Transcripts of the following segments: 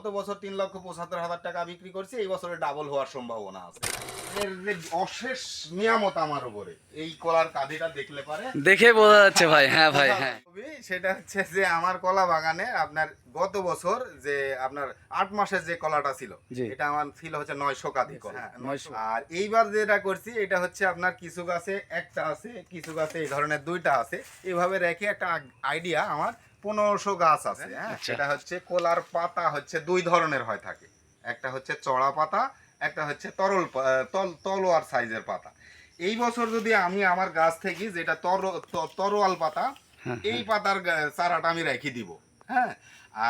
গত বছর তিন লক্ষ পঁচাত্তর হাজার টাকা বিক্রি করছি এই বছরে ডাবল হওয়ার সম্ভাবনা আছে। অশেষ নিয়ামত আমার উপরে এই কলার কাঁদিটা দেখলে পারে। দেখে বোঝা যাচ্ছে ভাই হ্যাঁ ভাই হ্যাঁ। সেটা হচ্ছে যে আমার কলা বাগানে আপনার গত বছর যে আপনার আট মাসের যে কলাটা ছিল এটা আমার ছিল হচ্ছে নয়শো কলা। হ্যাঁ, আর এইবার যেটা করছি এটা হচ্ছে আপনার কিছু গাছে একটা আছে কিছু গাছে এই ধরনের দুইটা আছে। এইভাবে রেখে একটা আইডিয়া আমার পনেরোশো গাছ আছে হ্যাঁ? আচ্ছা। সেটা হচ্ছে কলার পাতা হচ্ছে দুই ধরনের হয় থাকে। একটা হচ্ছে চড়া পাতা একটা হচ্ছে তরল তল তলোয়ার সাইজের পাতা। এই বছর যদি আমি আমার গাছ থেকে যেটা তর তরোয়াল পাতা হ্যাঁ, এই পাতার চারাটা আমি রেখে দিব হ্যাঁ?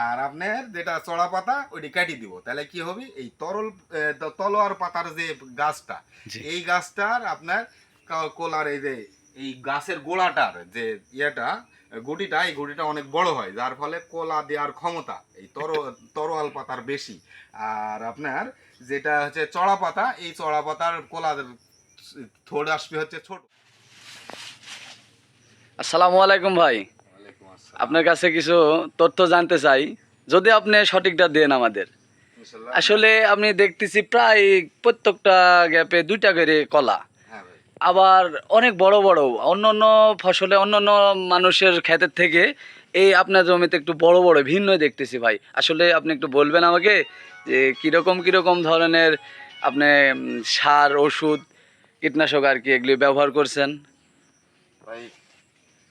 আর আপনার যেটা চড়া পাতা ওইটি কাটি দিব। তাহলে কি হবে? এই তরল তলোয়ার পাতার যে গাছটা এই গাছটার আপনার কোলার এই যে এই গাছের গোড়াটার যে ইয়েটা গুটিটা এই গুটিটা অনেক বড় হয় যার ফলে কোলা দেওয়ার ক্ষমতা এই তর তরোয়াল পাতার বেশি। আর আপনার যেটা হচ্ছে চড়া পাতা এই চড়া পাতার কোলা থোড় আসবে হচ্ছে ছোট। আসসালামু আলাইকুম ভাই। আপনার কাছে কিছু তথ্য জানতে চাই যদি আপনি সঠিকটা দেন আমাদের। আসলে আপনি দেখতেছি প্রায় প্রত্যেকটা গ্যাপে দুইটা করে কলা। আবার অনেক বড় বড়, অন্য অন্য ফসলে অন্য অন্য মানুষের ক্ষেতের থেকে এই আপনার জমিতে একটু বড় বড় ভিন্ন দেখতেছি ভাই। আসলে আপনি একটু বলবেন আমাকে যে কীরকম কীরকম ধরনের আপনি সার, ওষুধ, কীটনাশক আর কি এগুলি ব্যবহার করছেন? ভাই,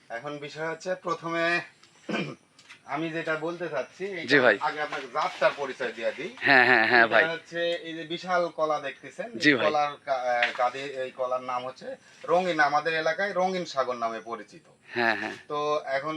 এখন বিষয় হচ্ছে প্রথমে আমি যেটা বলতে চাচ্ছি জি ভাই। আগে আপনাকে জাতটার পরিচয় দিয়ে দিই হ্যাঁ হ্যাঁ হ্যাঁ ভাই হচ্ছে এই যে বিশাল কলা দেখতেছেন জি ভাই। কলার কাঁধে এই কলার নাম হচ্ছে রঙিন আমাদের এলাকায় রঙিন সাগর নামে পরিচিত হ্যাঁ হ্যাঁ তো এখন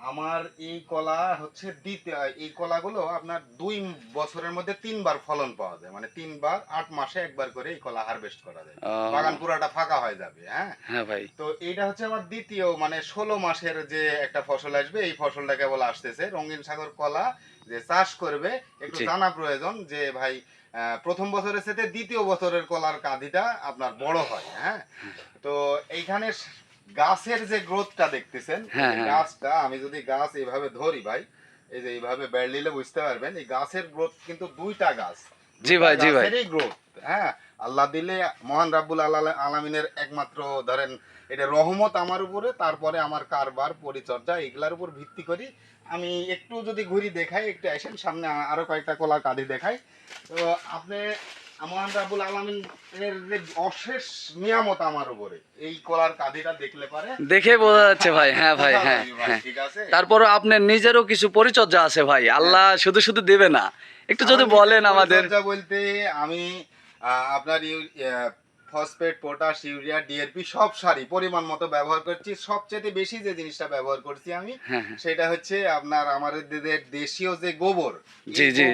আমার এই কলা হচ্ছে দ্বিতীয় এই কলাগুলো আপনার দুই বছরের মধ্যে তিনবার ফলন পাওয়া যায়। মানে তিনবার আট মাসে একবার করে এই কলা হারভেস্ট করা যায়। বাগান পুরাটা ফাঁকা হয়ে যাবে হ্যাঁ? হ্যাঁ ভাই। তো এইটা হচ্ছে আমার দ্বিতীয় মানে ষোলো মাসের যে একটা ফসল আসবে এই ফসলটা কেবল আসতেছে। রঙিন সাগর কলা যে চাষ করবে একটু। জানা প্রয়োজন যে ভাই আহ, প্রথম বছরের সাথে দ্বিতীয় বছরের কলার কাঁধিটা আপনার বড় হয়? হ্যাঁ। তো এইখানে গাছের যে গ্রোথটা দেখতেছেন হ্যাঁ, হ্যাঁ। গাছটা আমি যদি গাছ এইভাবে ধরি ভাই এই যে এইভাবে বেড় নিলে বুঝতে পারবেন এই গাছের গ্রোথ কিন্তু দুইটা গাছ জি ভাই, জি ভাই। গ্রোথ হ্যাঁ আল্লাহ দিলে মহান রাব্বুল আলা- আলামিনের একমাত্র ধরেন এটা রহমত আমার উপরে তারপরে আমার কারবার পরিচর্যা এগুলার উপর ভিত্তি করি আমি একটু যদি ঘুরি দেখাই একটু আসেন সামনে আরও কয়েকটা কলা কাঁধি দেখাই তো আপনি মহান রাব্বুল আলামিনের অশেষ নিয়ামত আমার উপরে। এই কলার কাঁধিটা দেখলে পারে? দেখে বোঝা যাচ্ছে ভাই হ্যাঁ ভাই হ্যাঁ হ্যাঁ। ঠিক আছে? তারপর আপনার নিজেরও কিছু পরিচর্যা আছে ভাই আল্লাহ শুধু শুধু দেবে না। একটু যদি আমার বলেন আমাদের। বলতে আমি আপনার ফসফেট পটাশ ইউরিয়া ডিএপি সব সারই পরিমাণ মতো ব্যবহার করছি। সবচেয়ে বেশি যে জিনিসটা ব্যবহার করছি আমি হ্যাঁ হ্যাঁ। সেটা হচ্ছে আপনার আমাদের দেশীয় যে গোবর জি, জি।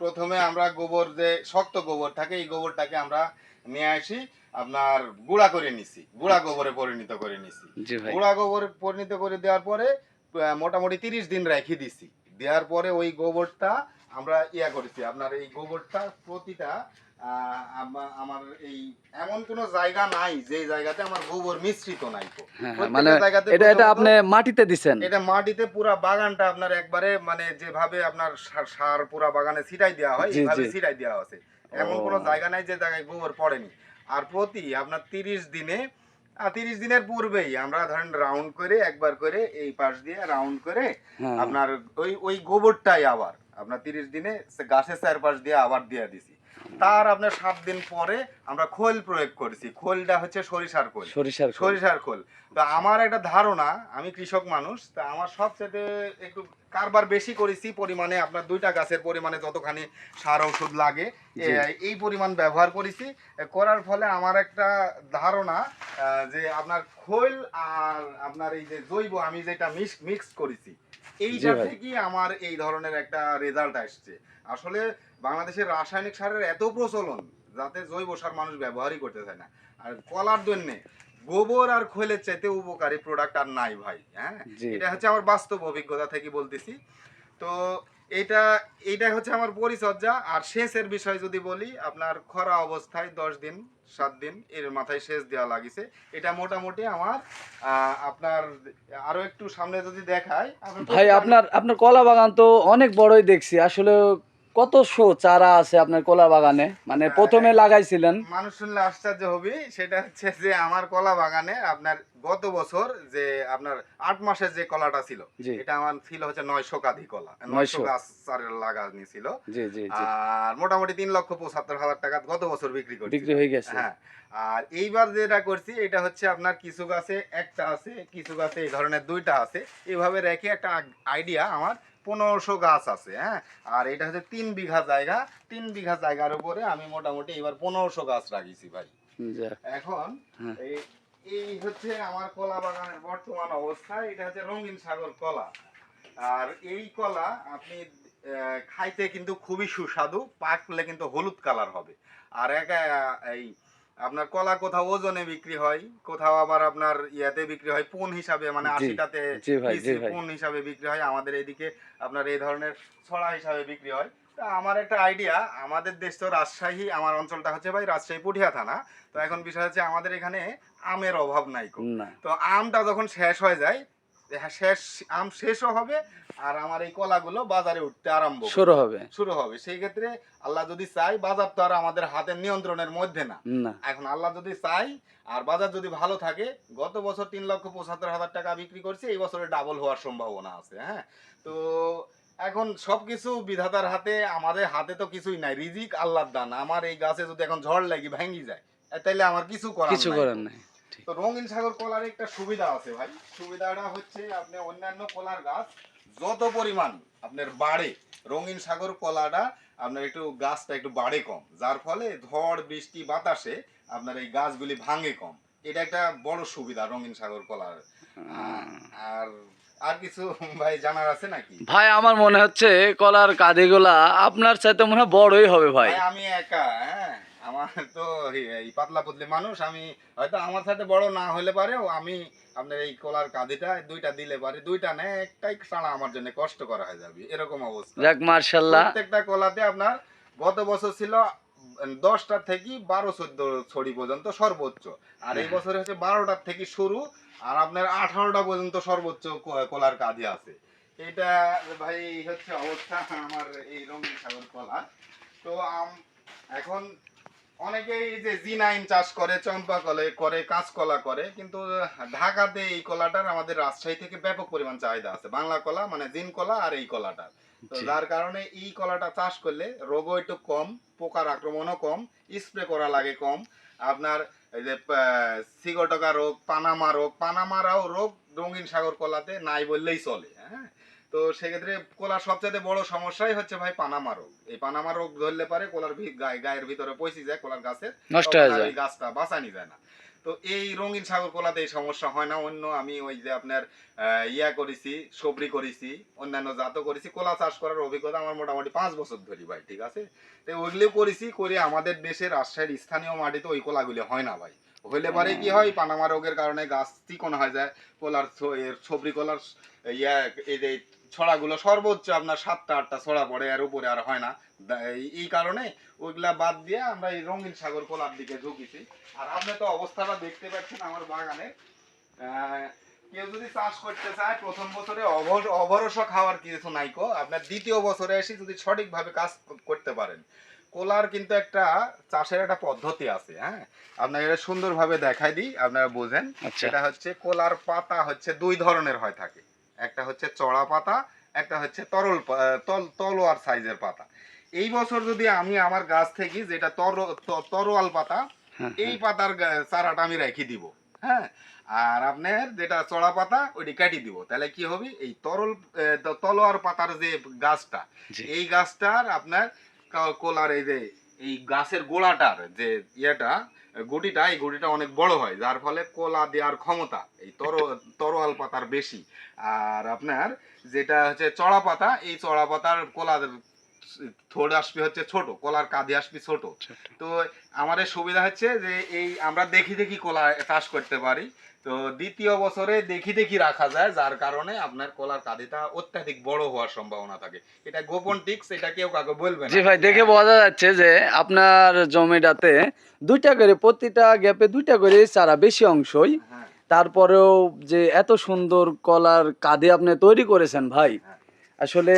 প্রথমে আমরা গোবর যে শক্ত গোবর থাকে এই গোবরটাকে আমরা নিয়ে আসি আপনার গুঁড়া করে নিছি গুঁড়া গোবরে পরিণত করে নিছি। গুড়া গোবরে পরিণত করে দেওয়ার পরে মোটামুটি তিরিশ দিন রেখে দিছি। দেওয়ার পরে ওই গোবরটা আমরা ইয়া করেছি। আপনার এই গোবরটা প্রতিটা আমার এই এমন কোনো জায়গা নাই যে জায়গাতে আমার গোবর মিশ্রিত নাই তো। হ্যাঁ, হ্যাঁ, মানে এটা এটা আপনি মাটিতে দিছেন। এটা মাটিতে পুরা বাগানটা আপনার একবারে মানে যেভাবে আপনার সার- পুরা বাগানে ছিটাই দেওয়া হয় এইভাবে ছিটাই দেওয়া আছে এমন। কোনো জায়গা নাই যে জায়গায় গোবর পড়েনি। আর প্রতি আপনার তিরিশ দিনে তিরিশ দিনের পূর্বেই আমরা ধরেন রাউন্ড করে একবার করে এই পাশ দিয়ে রাউন্ড করে হ্যাঁ। আপনার ওই ওই গোবরটাই আবার আপনার তিরিশ দিনে গাছের চারপাশ দিয়ে আবার দিয়ে দিছি। তার আপনার সাত দিন পরে আমরা খোল প্রয়োগ করেছি। খোলটা হচ্ছে সরিষার খোল। সরিষার খোল। সরিষার খোল। তো আমার একটা ধারণা আমি কৃষক মানুষ তা আমার সবচেয়ে একটু কারবার বেশি করেছি পরিমাণে আপনার দুইটা গাছের পরিমাণে যতখানি সার ওষুধ লাগে এই পরিমাণ ব্যবহার করেছি। করার ফলে আমার একটা ধারণা যে আপনার খোল আর আপনার এই যে জৈব আমি যেটা মিক্স মিক্স করেছি এইটা। থেকেই আমার এই ধরনের একটা রেজাল্ট আসছে। আসলে বাংলাদেশের রাসায়নিক সারের এত প্রচলন যাতে জৈব সার মানুষ ব্যবহারই করতে চায় না। আর কলার জন্য গোবর আর খোলের চাইতে উপকারী প্রোডাক্ট আর নাই ভাই হ্যাঁ? এটা হচ্ছে আমার বাস্তব অভিজ্ঞতা থেকে বলতেছি। তো এটা এটা হচ্ছে আমার পরিচর্যা। আর শেষের বিষয় যদি বলি, আপনার খরা অবস্থায় দশ দিন, সাত দিন এর মাথায় শেষ দেওয়া লাগিছে। এটা মোটামুটি আমার আপনার আরও একটু সামনে যদি দেখায় ভাই, আপনার আপনার কলা বাগান তো অনেক বড়ই দেখছি। আসলে কত শো চারা আছে আপনার কলা বাগানে মানে হ্যাঁ, প্রথমে লাগাইছিলেন। মানুষ শুনলে আশ্চর্য হবি সেটা হচ্ছে যে আমার কলা বাগানে আপনার গত বছর যে আপনার আট মাসের যে কলাটা ছিল এটা আমার ছিল হচ্ছে নয়শো কাধি কলা। 900 নয়শো গাছ লাগানি ছিল। আর মোটামুটি তিন লক্ষ পঁচাত্তর হাজার টাকা গত বছর বিক্রি করছি। বিক্রি হয়ে গেছে। হ্যাঁ আর এইবার যেটা করছি এটা হচ্ছে আপনার কিছু গাছে একটা আছে কিছু গাছে এই ধরনের দুইটা আছে। এইভাবে রেখে একটা আইডিয়া আমার পনেরোশো গাছ আছে হ্যাঁ? আর এটা হচ্ছে তিন বিঘা জায়গা। তিন বিঘা জায়গার উপরে আমি মোটামুটি এবার পনেরোশো গাছ রাখিছি ভাই। এখন হ্যাঁ। এই এই হচ্ছে আমার কলা বাগানের বর্তমান অবস্থা। এটা হচ্ছে রঙিন সাগর কলা। আর এই কলা আপনি আহ, খাইতে কিন্তু খুবই সুস্বাদু পাকলে কিন্তু হলুদ কালার হবে। আর একা এই আপনার কলা কোথাও ওজনে বিক্রি হয় কোথাও আবার আপনার ইয়াতে বিক্রি হয় পুন হিসাবে মানে আশিটাতে। পুন হিসাবে বিক্রি হয় আমাদের এদিকে আপনার এই ধরনের ছড়া হিসাবে বিক্রি হয়। তা আমার একটা আইডিয়া আমাদের দেশ তো রাজশাহী আমার অঞ্চলটা হচ্ছে ভাই রাজশাহী পুঠিয়া থানা। তো এখন বিষয় হচ্ছে আমাদের এখানে আমের অভাব নাই তো আমটা যখন শেষ হয়ে যায় শেষ আম শেষও হবে আর আমার এই কলাগুলো বাজারে উঠতে আরম্ভ শুরু হবে। শুরু হবে। সেই ক্ষেত্রে আল্লাহ যদি চাই বাজার তো আর আমাদের হাতের নিয়ন্ত্রণের মধ্যে না। এখন আল্লাহ যদি চাই আর বাজার যদি ভালো থাকে গত বছর তিন লক্ষ পঁচাত্তর হাজার টাকা বিক্রি করছি এই বছরে ডাবল হওয়ার সম্ভাবনা আছে হ্যাঁ? তো এখন সবকিছু বিধাতার হাতে আমাদের হাতে তো কিছুই নাই। রিজিক আল্লাহর দান। আমার এই গাছে যদি এখন ঝড় লাগি ভেঙে যায় তাইলে আমার কিছু করার কিছু করার নাই। তো রঙিন সাগর কলার একটা সুবিধা আছে ভাই। সুবিধাটা হচ্ছে আপনি অন্যান্য কলার গাছ যত পরিমাণ আপনার বাড়ে রঙিন সাগর কলাটা আপনার একটু গাছটা একটু বাড়ে কম। যার ফলে ঝড় বৃষ্টি বাতাসে আপনার এই গাছগুলি ভাঙে কম। এটা একটা বড় সুবিধা রঙিন সাগর কলার। আর আর কিছু ভাই জানার আছে নাকি? ভাই আমার মনে হচ্ছে কলার কাঁদিগুলা আপনার চাইতে মনে হয় বড়ই হবে ভাই আমি একা হ্যাঁ? আমার তো এই- পাতলা পুতলি মানুষ আমি হয়তো আমার সাথে বড় না হলে পারেও আমি আপনার এই কলার কাঁদিটা দুইটা দিলে পারে দুইটা নেই একটাই ছাড়া আমার জন্য কষ্ট করা হয়ে যাবে এরকম অবস্থা। যাক মার্শাল্লাহ। প্রত্যেকটা কলাতে আপনার গত বছর ছিল দশটা থেকে বারো চোদ্দ ছড়ি পর্যন্ত সর্বোচ্চ আর এই বছরে হচ্ছে বারোটার থেকে শুরু আর আপনার আঠারোটা পর্যন্ত সর্বোচ্চ কলার কাঁদি আছে। এটা ভাই হচ্ছে অবস্থা আমার এই রঙিন সাগর কলা। তো এখন অনেকেই এই যে জি নাইন চাষ করে চম্পা কলে করে কাঁচকলা করে কিন্তু ঢাকাতে এই কলাটার আমাদের রাজশাহী থেকে ব্যাপক পরিমাণ চাহিদা আছে। বাংলা কলা মানে জিন কলা আর এই কলাটা তো যার কারণে এই কলাটা চাষ করলে রোগও একটু কম পোকার আক্রমণও কম স্প্রে করা লাগে কম। আপনার এই যে সিগটকা রোগ পানামা রোগ পানামারাও রোগ রঙিন সাগর কলাতে নাই বললেই চলে হ্যাঁ? তো সেক্ষেত্রে কলার সবচেয়ে বড় সমস্যাই হচ্ছে ভাই পানামা রোগ। এই পানামা রোগ ধরলে পারে কলার গায়ে- গায়ের ভিতরে পৌঁছে যায় কলার গাছের নষ্ট হয়ে যায়। গাছটা বাঁচানি যায় না। তো এই রঙিন সাগর কলাতে এই সমস্যা হয় না অন্য আমি ওই যে আপনার আহ, ইয়া করেছি সবরি করেছি অন্যান্য জাতও করেছি কলা চাষ করার অভিজ্ঞতা আমার মোটামুটি পাঁচ বছর ধরি ভাই ঠিক আছে? তো ওইগুলো করেছি করে আমাদের দেশের রাজশাহীর স্থানীয় মাটিতে ওই কলাগুলো হয় না ভাই। হইলে পরে কি হয়। পানামা রোগের কারণে গাছ চিকন হয়ে যায় কলার সবরি কলার ইয়া এই যে ছড়াগুলো সর্বোচ্চ আপনার সাতটা আটটা ছড়া পড়ে আর উপরে আর হয় না। এই- কারণে ওইগুলা বাদ দিয়ে আমরা এই রঙিন সাগর কলার দিকে ঝুঁকিছি। আর আপনি তো অবস্থাটা দেখতে পাচ্ছেন আমার বাগানে। আহ, কেউ যদি চাষ করতে চায় প্রথম বছরে অভর- অভরসা খাওয়ার কিছু নাইকো আপনার দ্বিতীয় বছরে এসে যদি সঠিকভাবে কাজ করতে পারেন। কোলার কিন্তু একটা চাষের একটা পদ্ধতি আছে হ্যাঁ? আপনাকে এটা সুন্দরভাবে দেখাই দিই আপনারা বোঝেন। আচ্ছা। সেটা হচ্ছে কোলার পাতা হচ্ছে দুই ধরনের হয় থাকে। একটা হচ্ছে চড়া পাতা একটা হচ্ছে তরল তল তলোয়ার সাইজের পাতা। এই বছর যদি আমি আমার গাছ থেকে যেটা তর তরোয়াল পাতা হ্যাঁ, এই পাতার চারাটা আমি রেখে দিব হ্যাঁ? আর আপনার যেটা চড়া পাতা ওইটি কেটে দিব। তাহলে কি হবে? এই তরল তলোয়ার পাতার যে গাছটা এই গাছটার আপনার কোলার এই যে এই গাছের গোড়াটার যে ইয়েটা গুটিটা এই গুটিটা অনেক বড় হয় যার ফলে কোলা দেওয়ার ক্ষমতা এই তর তরোয়াল পাতার বেশি। আর আপনার যেটা হচ্ছে চড়া পাতা এই চড়া পাতার কোলার থোড় আসবে হচ্ছে ছোট কলার কাঁধে আসবে ছোট। তো আমাদের সুবিধা হচ্ছে যে এই আমরা দেখি দেখি কলা চাষ করতে পারি। তো দ্বিতীয় বছরে দেখি দেখি রাখা যায় যার কারণে আপনার কলার কাঁদিটা অত্যাধিক বড় হওয়ার সম্ভাবনা থাকে। এটা গোপন টিক্স এটা কেউ কাউকে বলবেন জি ভাই দেখে বোঝা যাচ্ছে যে আপনার জমিটাতে দুইটা করে প্রতিটা গ্যাপে দুইটা করে চারা বেশি অংশই। হ্যাঁ। তারপরেও যে এত সুন্দর কলার কাঁদে আপনি তৈরি করেছেন ভাই হ্যাঁ। আসলে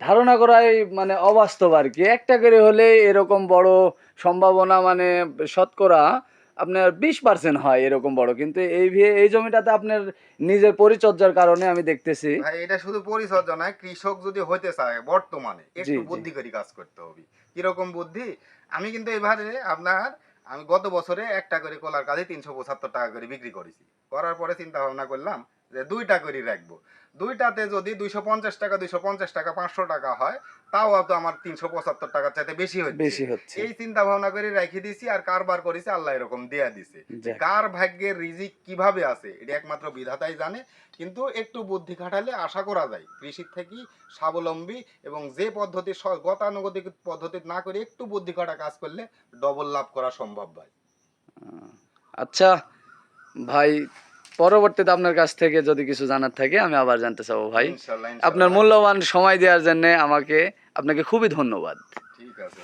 ধারণা করাই মানে অবাস্তব আর কি। একটা করে হলে এরকম বড় সম্ভাবনা মানে শতকরা আপনার বিশ পার্সেন্ট হয় এরকম বড়। কিন্তু এই এই জমিটাতে আপনার নিজের পরিচর্যার কারণে আমি দেখতেছি। এটা শুধু পরিচর্যা নয় কৃষক যদি হইতে চায় বর্তমানে একটু বুদ্ধি করে কাজ করতে হবে। কীরকম বুদ্ধি? আমি কিন্তু এবারে আপনার আমি গত বছরে একটা করে কলার কাজে তিনশো পঁচাত্তর টাকা করে বিক্রি করেছি। করার পরে চিন্তা ভাবনা করলাম যে দুইটা করে রাখব। দুইটাতে যদি দুইশো পঞ্চাশ টাকা দুইশো পঞ্চাশ টাকা পাঁচশো টাকা হয় তাও তো আমার তিনশো পঁচাত্তর টাকার চাইতে বেশি হচ্ছে। বেশি হচ্ছে। এই চিন্তা ভাবনা করে রেখে দিছি আর কারবার করেছি আল্লাহ এরকম দেয়া দিছে। কার ভাগ্যের রিজিক কীভাবে আছে এটা একমাত্র বিধাতাই জানে কিন্তু একটু বুদ্ধি খাটালে আশা করা যায় কৃষির থেকে স্বাবলম্বী এবং যে পদ্ধতি গতানুগতিক পদ্ধতি না করে একটু বুদ্ধি খাটা কাজ করলে ডবল লাভ করা সম্ভব ভাই। আচ্ছা ভাই পরবর্তীতে আপনার কাছ থেকে যদি কিছু জানার থাকে আমি আবার জানতে চাবো ভাই। আপনার মূল্যবান সময় দেওয়ার জন্য আমাকে আপনাকে খুবই ধন্যবাদ। ঠিক আছে।